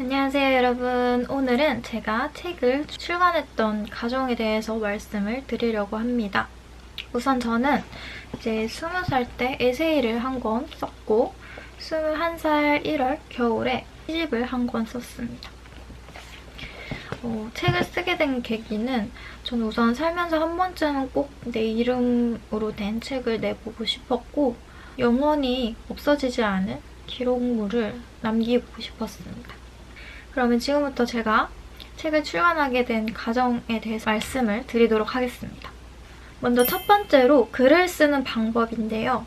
안녕하세요 여러분. 오늘은 제가 책을 출간했던 과정에 대해서 말씀을 드리려고 합니다. 우선 저는 이제 20살 때 에세이를 한 권 썼고 21살 1월 겨울에 시집을 한 권 썼습니다. 어, 책을 쓰게 된 계기는 저는 우선 살면서 한 번쯤은 꼭 내 이름으로 된 책을 내보고 싶었고 영원히 없어지지 않은 기록물을 남기고 싶었습니다. 그러면 지금부터 제가 책을 출간하게 된 과정에 대해서 말씀을 드리도록 하겠습니다. 먼저 첫 번째로 글을 쓰는 방법인데요.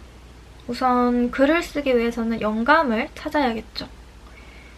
우선 글을 쓰기 위해서는 영감을 찾아야겠죠.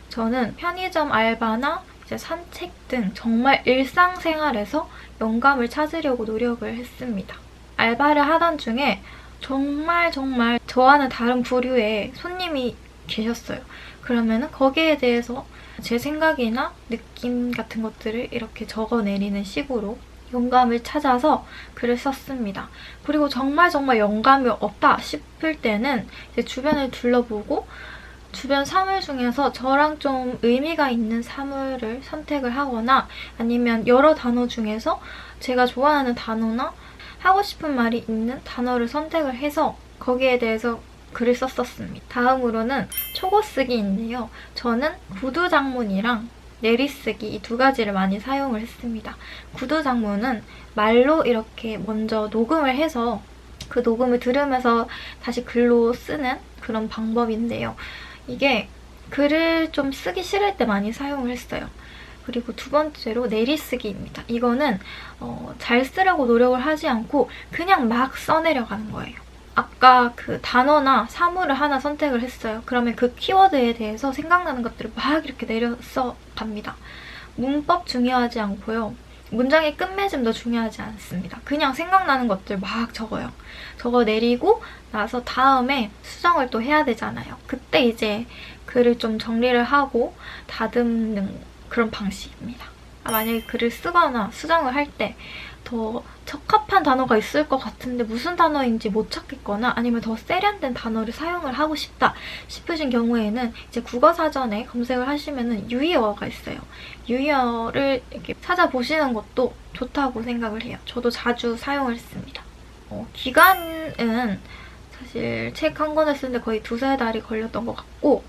저는 편의점 알바나 이제 산책 등 정말 일상생활에서 영감을 찾으려고 노력을 했습니다. 알바를 하던 중에 정말 정말 저와는 다른 부류의 손님이 계셨어요. 그러면 거기에 대해서 제 생각이나 느낌 같은 것들을 이렇게 적어내리는 식으로 영감을 찾아서 글을 썼습니다. 그리고 정말 정말 영감이 없다 싶을 때는 이제 주변을 둘러보고 주변 사물 중에서 저랑 좀 의미가 있는 사물을 선택을 하거나 아니면 여러 단어 중에서 제가 좋아하는 단어나 하고 싶은 말이 있는 단어를 선택을 해서 거기에 대해서 글을 썼었습니다. 다음으로는 초고 쓰기인데요. 저는 구두 장문이랑 내리쓰기 이 두 가지를 많이 사용을 했습니다. 구두 장문은 말로 이렇게 먼저 녹음을 해서 그 녹음을 들으면서 다시 글로 쓰는 그런 방법인데요. 이게 글을 좀 쓰기 싫을 때 많이 사용을 했어요. 그리고 두 번째로 내리쓰기입니다. 이거는 어, 잘 쓰려고 노력을 하지 않고 그냥 막 써내려가는 거예요. 아까 그 단어나 사물을 하나 선택을 했어요. 그러면 그 키워드에 대해서 생각나는 것들을 막 이렇게 내려 써 갑니다. 문법 중요하지 않고요. 문장의 끝맺음도 중요하지 않습니다. 그냥 생각나는 것들 막 적어요. 적어 내리고 나서 다음에 수정을 또 해야 되잖아요. 그때 이제 글을 좀 정리를 하고 다듬는 그런 방식입니다. 아, 만약에 글을 쓰거나 수정을 할 때 더 적합한 단어가 있을 것 같은데 무슨 단어인지 못 찾겠거나 아니면 더 세련된 단어를 사용을 하고 싶다 싶으신 경우에는 이제 국어사전에 검색을 하시면은 유의어가 있어요. 유의어를 이렇게 찾아보시는 것도 좋다고 생각을 해요. 저도 자주 사용을 했습니다. 어, 기간은 사실 책 한 권을 쓰는데 거의 두세 달이 걸렸던 것 같고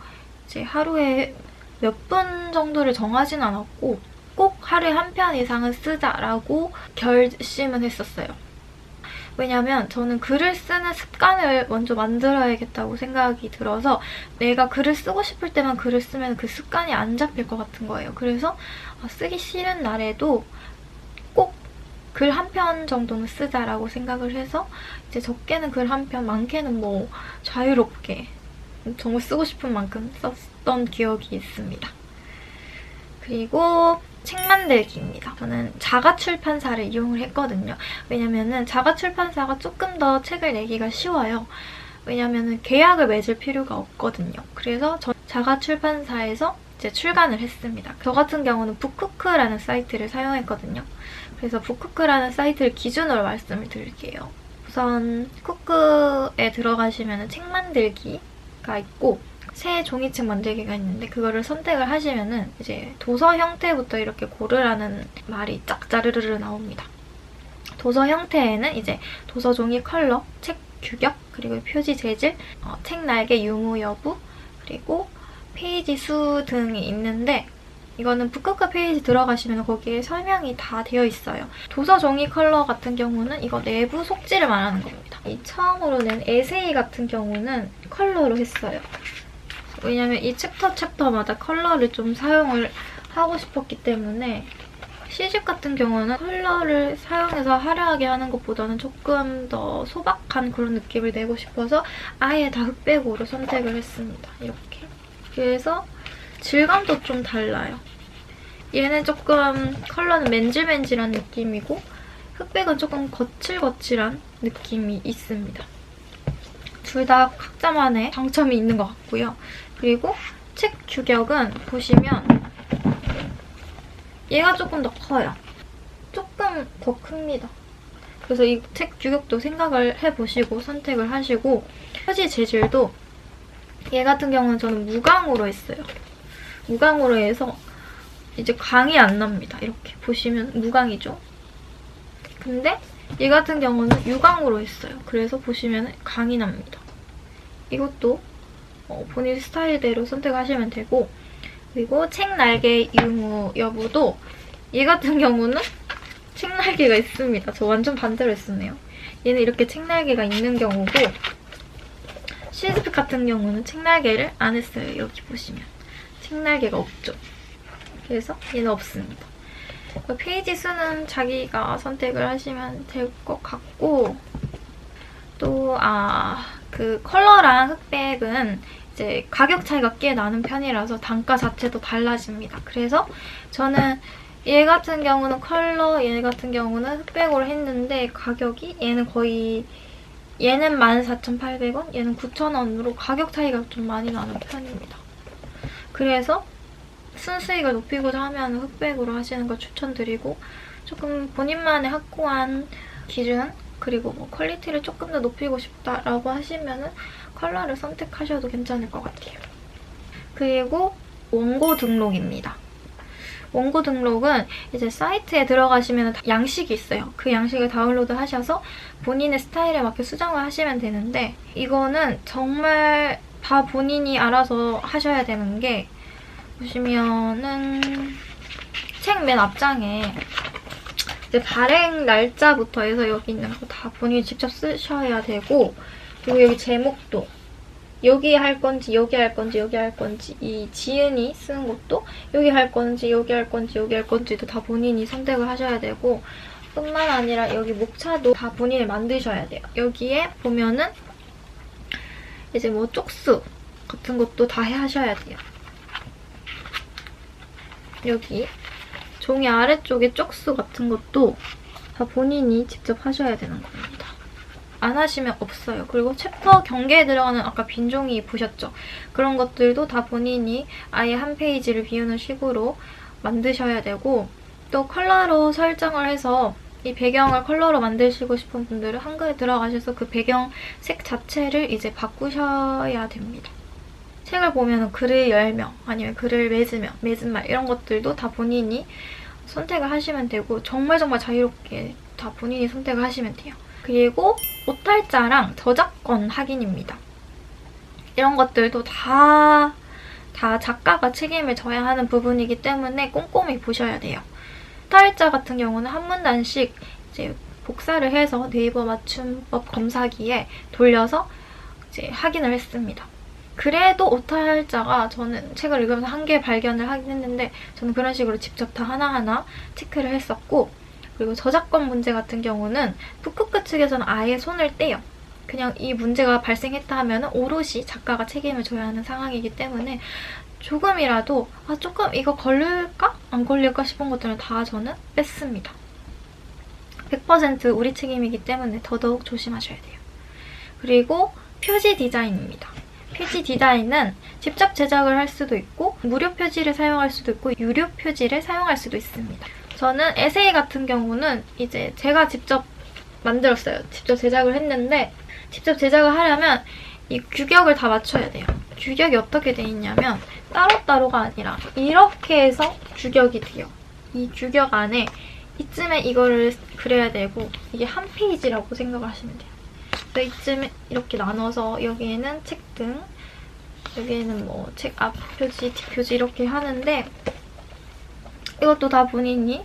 이제 하루에 몇 분 정도를 정하진 않았고 꼭 하루에 한 편 이상은 쓰자라고 결심은 했었어요. 왜냐면 저는 글을 쓰는 습관을 먼저 만들어야겠다고 생각이 들어서 내가 글을 쓰고 싶을 때만 글을 쓰면 그 습관이 안 잡힐 것 같은 거예요. 그래서 아, 쓰기 싫은 날에도 꼭 글 한 편 정도는 쓰자라고 생각을 해서 이제 적게는 글 한 편, 많게는 뭐 자유롭게 정말 쓰고 싶은 만큼 썼던 기억이 있습니다. 그리고 책 만들기입니다. 저는 자가 출판사를 이용을 했거든요. 왜냐면은 자가 출판사가 조금 더 책을 내기가 쉬워요. 왜냐면은 계약을 맺을 필요가 없거든요. 그래서 저 자가 출판사에서 이제 출간을 했습니다. 저 같은 경우는 북쿠크라는 사이트를 사용했거든요. 그래서 북쿠크라는 사이트를 기준으로 말씀을 드릴게요. 우선 쿠크에 들어가시면 책 만들기가 있고 새 종이책 만들기가 있는데 그거를 선택을 하시면은 이제 도서 형태부터 이렇게 고르라는 말이 짝짜르르르 나옵니다. 도서 형태에는 이제 도서 종이 컬러, 책 규격, 그리고 표지 재질, 어, 책 날개 유무 여부, 그리고 페이지 수 등이 있는데 이거는 북크크 페이지 들어가시면 거기에 설명이 다 되어 있어요. 도서 종이 컬러 같은 경우는 이거 내부 속지를 말하는 겁니다. 이 처음으로 낸 에세이 같은 경우는 컬러로 했어요. 왜냐면 이 챕터 챕터마다 컬러를 좀 사용을 하고 싶었기 때문에 시집 같은 경우는 컬러를 사용해서 화려하게 하는 것보다는 조금 더 소박한 그런 느낌을 내고 싶어서 아예 다 흑백으로 선택을 했습니다. 이렇게. 그래서 질감도 좀 달라요. 얘는 조금 컬러는 맨질맨질한 느낌이고 흑백은 조금 거칠거칠한 느낌이 있습니다. 둘 다 각자만의 장점이 있는 것 같고요. 그리고 책 규격은 보시면 얘가 조금 더 커요. 조금 더 큽니다. 그래서 이 책 규격도 생각을 해보시고 선택을 하시고 표지 재질도 얘 같은 경우는 저는 무광으로 했어요. 무광으로 해서 이제 광이 안 납니다. 이렇게 보시면 무광이죠. 근데 이 같은 경우는 유광으로 했어요. 그래서 보시면 광이 납니다. 이것도 어, 본인 스타일대로 선택하시면 되고 그리고 책 날개 유무 여부도 얘 같은 경우는 책 날개가 있습니다. 저 완전 반대로 했었네요. 얘는 이렇게 책 날개가 있는 경우고 시즈프 같은 경우는 책 날개를 안 했어요. 여기 보시면 책 날개가 없죠. 그래서 얘는 없습니다. 그 페이지 수는 자기가 선택을 하시면 될 것 같고 또 아 그 컬러랑 흑백은 이제 가격 차이가 꽤 나는 편이라서 단가 자체도 달라집니다. 그래서 저는 얘 같은 경우는 컬러, 얘 같은 경우는 흑백으로 했는데 가격이 얘는 거의 얘는 14,800원, 얘는 9,000원으로 가격 차이가 좀 많이 나는 편입니다. 그래서 순수익을 높이고자 하면 흑백으로 하시는 걸 추천드리고 조금 본인만의 확고한 기준 그리고 뭐 퀄리티를 조금 더 높이고 싶다라고 하시면 은 컬러를 선택하셔도 괜찮을 것 같아요. 그리고 원고 등록입니다. 원고 등록은 이제 사이트에 들어가시면 양식이 있어요. 그 양식을 다운로드 하셔서 본인의 스타일에 맞게 수정을 하시면 되는데 이거는 정말 다 본인이 알아서 하셔야 되는 게 보시면은 책 맨 앞장에 이제 발행 날짜부터 해서 여기 있는 거 다 본인이 직접 쓰셔야 되고 그리고 여기 제목도 여기 할 건지 여기 할 건지 여기 할 건지 이 지은이 쓰는 것도 여기 할 건지 여기 할 건지 여기 할 건지도 다 본인이 선택을 하셔야 되고 뿐만 아니라 여기 목차도 다 본인이 만드셔야 돼요. 여기에 보면은 이제 뭐 쪽수 같은 것도 다 하셔야 돼요. 여기 종이 아래쪽에 쪽수 같은 것도 다 본인이 직접 하셔야 되는 겁니다. 안 하시면 없어요. 그리고 챕터 경계에 들어가는 아까 빈 종이 보셨죠? 그런 것들도 다 본인이 아예 한 페이지를 비우는 식으로 만드셔야 되고 또 컬러로 설정을 해서 이 배경을 컬러로 만드시고 싶은 분들은 한글에 들어가셔서 그 배경 색 자체를 이제 바꾸셔야 됩니다. 책을 보면 글을 열명 아니면 글을 맺으며 맺은 말 이런 것들도 다 본인이 선택을 하시면 되고 정말 정말 자유롭게 다 본인이 선택을 하시면 돼요. 그리고 오탈자랑 저작권 확인입니다. 이런 것들도 다, 다 작가가 책임을 져야 하는 부분이기 때문에 꼼꼼히 보셔야 돼요. 오탈자 같은 경우는 한 문단씩 이제 복사를 해서 네이버 맞춤법 검사기에 돌려서 이제 확인을 했습니다. 그래도 오탈자가 저는 책을 읽으면서 한 개 발견을 하긴 했는데 저는 그런 식으로 직접 다 하나하나 체크를 했었고 그리고 저작권 문제 같은 경우는 푸크크 측에서는 아예 손을 떼요. 그냥 이 문제가 발생했다 하면 오롯이 작가가 책임을 져야 하는 상황이기 때문에 조금이라도 아 조금 이거 걸릴까? 안 걸릴까 싶은 것들은 다 저는 뺐습니다. 100% 우리 책임이기 때문에 더더욱 조심하셔야 돼요. 그리고 표지 디자인입니다. 표지 디자인은 직접 제작을 할 수도 있고 무료 표지를 사용할 수도 있고 유료 표지를 사용할 수도 있습니다. 저는 에세이 같은 경우는 이제 제가 직접 만들었어요. 직접 제작을 했는데 직접 제작을 하려면 이 규격을 다 맞춰야 돼요. 규격이 어떻게 돼 있냐면 따로따로가 아니라 이렇게 해서 규격이 돼요. 이 규격 안에 이쯤에 이거를 그려야 되고 이게 한 페이지라고 생각을 하시면 돼요. 이쯤에 이렇게 나눠서 여기에는 책 등, 여기에는 뭐 책 앞 표지, 뒷 표지 이렇게 하는데 이것도 다 본인이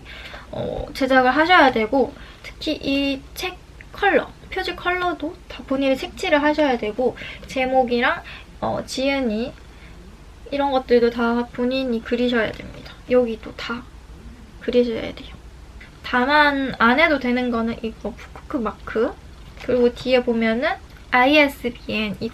어, 제작을 하셔야 되고 특히 이 책 컬러, 표지 컬러도 다 본인이 색칠을 하셔야 되고 제목이랑 어, 지은이 이런 것들도 다 본인이 그리셔야 됩니다. 여기도 다 그리셔야 돼요. 다만 안 해도 되는 거는 이거 푸크크 마크 그리고 뒤에 보면은 ISBN 이,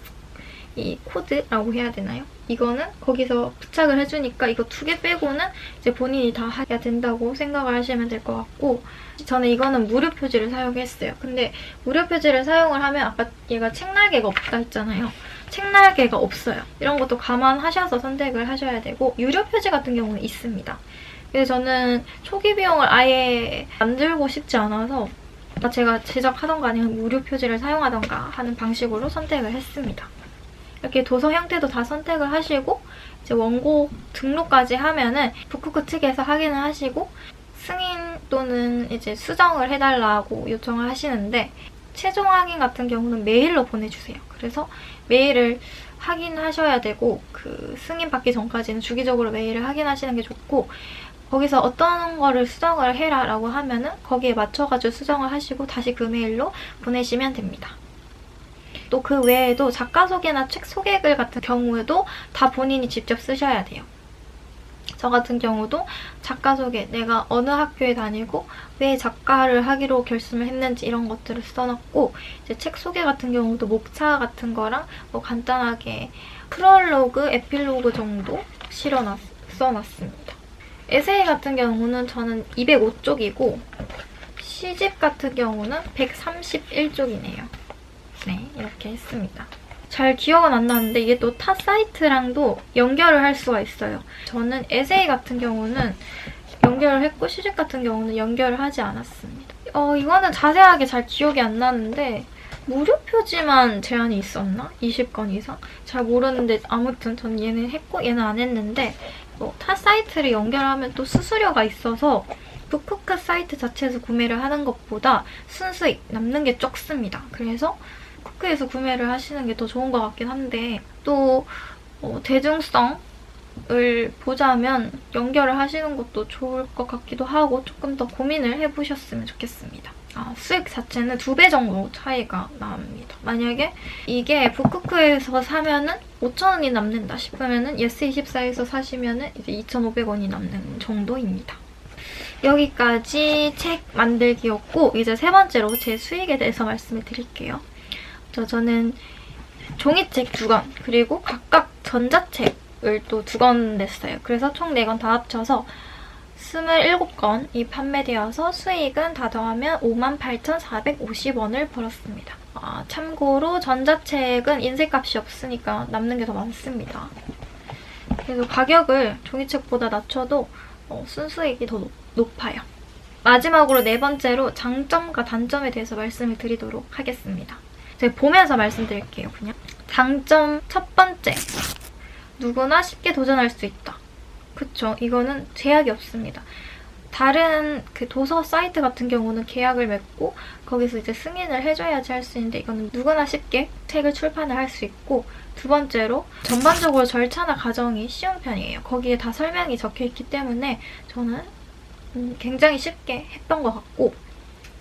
이 코드라고 해야 되나요? 이거는 거기서 부착을 해주니까 이거 두 개 빼고는 이제 본인이 다 해야 된다고 생각을 하시면 될 것 같고 저는 이거는 무료 표지를 사용했어요. 근데 무료 표지를 사용을 하면 아까 얘가 책날개가 없다 했잖아요. 책날개가 없어요. 이런 것도 감안하셔서 선택을 하셔야 되고 유료 표지 같은 경우는 있습니다. 그래서 저는 초기 비용을 아예 만들고 싶지 않아서 제가 제작하던가 아니면 무료 표지를 사용하던가 하는 방식으로 선택을 했습니다. 이렇게 도서 형태도 다 선택을 하시고 이제 원고 등록까지 하면은 북쿠크 측에서 확인을 하시고 승인 또는 이제 수정을 해달라고 요청을 하시는데 최종 확인 같은 경우는 메일로 보내주세요. 그래서 메일을 확인하셔야 되고 그 승인 받기 전까지는 주기적으로 메일을 확인하시는 게 좋고 거기서 어떤 거를 수정을 해라 라고 하면은 거기에 맞춰가지고 수정을 하시고 다시 그 메일로 보내시면 됩니다. 또 그 외에도 작가 소개나 책 소개글 같은 경우에도 다 본인이 직접 쓰셔야 돼요. 저 같은 경우도 작가 소개, 내가 어느 학교에 다니고 왜 작가를 하기로 결심을 했는지 이런 것들을 써놨고 이제 책 소개 같은 경우도 목차 같은 거랑 뭐 간단하게 프롤로그, 에필로그 정도 실어놨, 써놨습니다. 에세이 같은 경우는 저는 205쪽이고 시집 같은 경우는 131쪽이네요. 네, 이렇게 했습니다. 잘 기억은 안 나는데 이게 또 타 사이트랑도 연결을 할 수가 있어요. 저는 에세이 같은 경우는 연결을 했고 시집 같은 경우는 연결을 하지 않았습니다. 어, 이거는 자세하게 잘 기억이 안 나는데 무료 표지만 제한이 있었나? 20건 이상? 잘 모르는데 아무튼 전 얘는 했고 얘는 안 했는데 뭐, 타 사이트를 연결하면 또 수수료가 있어서 북쿠크 사이트 자체에서 구매를 하는 것보다 순수익 남는 게 적습니다. 그래서 쿠크에서 구매를 하시는 게 더 좋은 것 같긴 한데 또 어, 대중성을 보자면 연결을 하시는 것도 좋을 것 같기도 하고 조금 더 고민을 해보셨으면 좋겠습니다. 아, 수익 자체는 두 배 정도 차이가 납니다. 만약에 이게 북쿠크에서 사면은 5,000원이 남는다 싶으면은 예스24에서 사시면은 이제 2,500원이 남는 정도입니다. 여기까지 책 만들기였고 이제 세 번째로 제 수익에 대해서 말씀을 드릴게요. 저 저는 종이책 두 권, 그리고 각각 전자책을 또 두 권 냈어요. 그래서 총 네 권 다 합쳐서 27건이 판매되어서 수익은 다 더하면 58,450원을 벌었습니다. 아, 참고로 전자책은 인쇄값이 없으니까 남는 게 더 많습니다. 그래서 가격을 종이책보다 낮춰도 어, 순수익이 더 높, 높아요. 마지막으로 네 번째로 장점과 단점에 대해서 말씀을 드리도록 하겠습니다. 제가 보면서 말씀드릴게요, 그냥. 장점 첫 번째. 누구나 쉽게 도전할 수 있다. 그쵸. 이거는 제약이 없습니다. 다른 그 도서 사이트 같은 경우는 계약을 맺고 거기서 이제 승인을 해줘야지 할 수 있는데 이거는 누구나 쉽게 책을 출판을 할 수 있고 두 번째로 전반적으로 절차나 과정이 쉬운 편이에요. 거기에 다 설명이 적혀 있기 때문에 저는 음, 굉장히 쉽게 했던 것 같고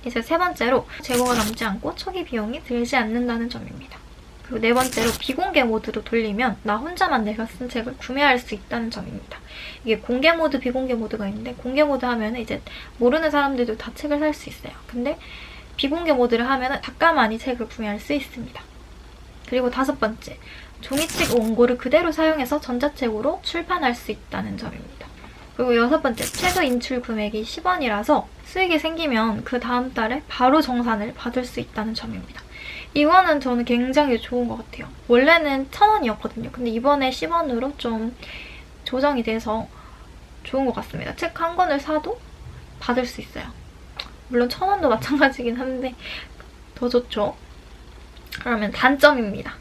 이제 세 번째로 재고가 남지 않고 초기 비용이 들지 않는다는 점입니다. 그리고 네 번째로 비공개 모드로 돌리면 나 혼자만 내가 쓴 책을 구매할 수 있다는 점입니다. 이게 공개 모드, 비공개 모드가 있는데 공개 모드 하면 이제 모르는 사람들도 다 책을 살 수 있어요. 근데 비공개 모드를 하면 작가만이 책을 구매할 수 있습니다. 그리고 다섯 번째, 종이책 원고를 그대로 사용해서 전자책으로 출판할 수 있다는 점입니다. 그리고 여섯 번째, 최소 인출 금액이 10원이라서 수익이 생기면 그 다음 달에 바로 정산을 받을 수 있다는 점입니다. 이거는 저는 굉장히 좋은 것 같아요. 원래는 1,000원이었거든요. 근데 이번에 10원으로 좀 조정이 돼서 좋은 것 같습니다. 책 한 권을 사도 받을 수 있어요. 물론 1,000원도 마찬가지긴 한데 더 좋죠. 그러면 단점입니다.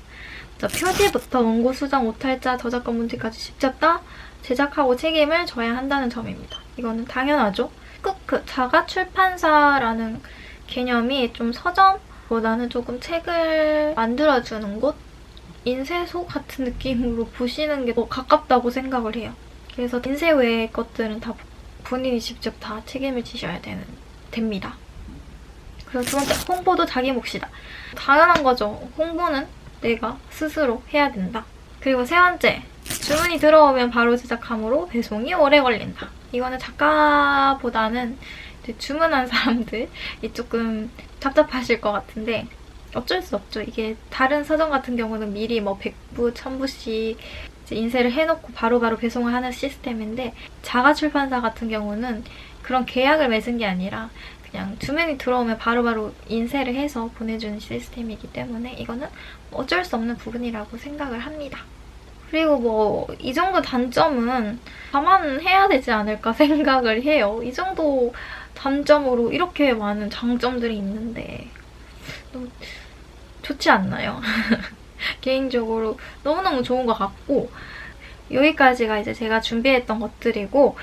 자, 표지부터 원고 수정, 오탈자, 저작권 문제까지 직접 다 제작하고 책임을 져야 한다는 점입니다. 이거는 당연하죠. 크크 자가 출판사라는 개념이 좀 서점보다는 조금 책을 만들어주는 곳? 인쇄소 같은 느낌으로 보시는 게 더 가깝다고 생각을 해요. 그래서 인쇄 외의 것들은 다 본인이 직접 다 책임을 지셔야 되는, 됩니다. 그리고 두 번째, 홍보도 자기 몫이다. 당연한 거죠. 홍보는 내가 스스로 해야 된다. 그리고 세 번째, 주문이 들어오면 바로 제작함으로 배송이 오래 걸린다. 이거는 작가보다는 주문한 사람들이 조금 답답하실 것 같은데 어쩔 수 없죠. 이게 다른 서점 같은 경우는 미리 뭐 100부, 1000부씩 인쇄를 해놓고 바로바로 바로 배송을 하는 시스템인데 자가 출판사 같은 경우는 그런 계약을 맺은 게 아니라 그냥 주문이 들어오면 바로바로 바로 인쇄를 해서 보내주는 시스템이기 때문에 이거는 어쩔 수 없는 부분이라고 생각을 합니다. 그리고 뭐 이 정도 단점은 감안해야 되지 않을까 생각을 해요. 이 정도 단점으로 이렇게 많은 장점들이 있는데 너무 좋지 않나요? 개인적으로 너무너무 좋은 것 같고 여기까지가 이제 제가 준비했던 것들이고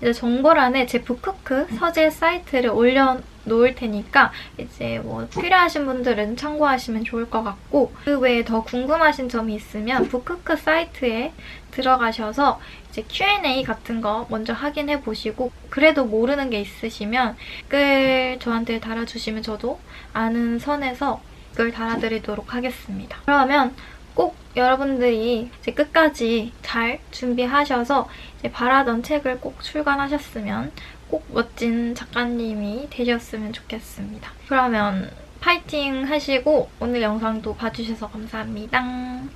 이제 정보란에 제 북크크 서재 사이트를 올려놓을 테니까 이제 뭐 필요하신 분들은 참고하시면 좋을 것 같고 그 외에 더 궁금하신 점이 있으면 북크크 사이트에 들어가셔서 이제 Q&A 같은 거 먼저 확인해 보시고 그래도 모르는 게 있으시면 댓글 저한테 달아주시면 저도 아는 선에서 댓글 달아드리도록 하겠습니다. 그러면 꼭 여러분들이 이제 끝까지 잘 준비하셔서 바라던 책을 꼭 출간하셨으면 꼭 멋진 작가님이 되셨으면 좋겠습니다. 그러면 파이팅 하시고 오늘 영상도 봐주셔서 감사합니다.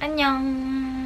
안녕.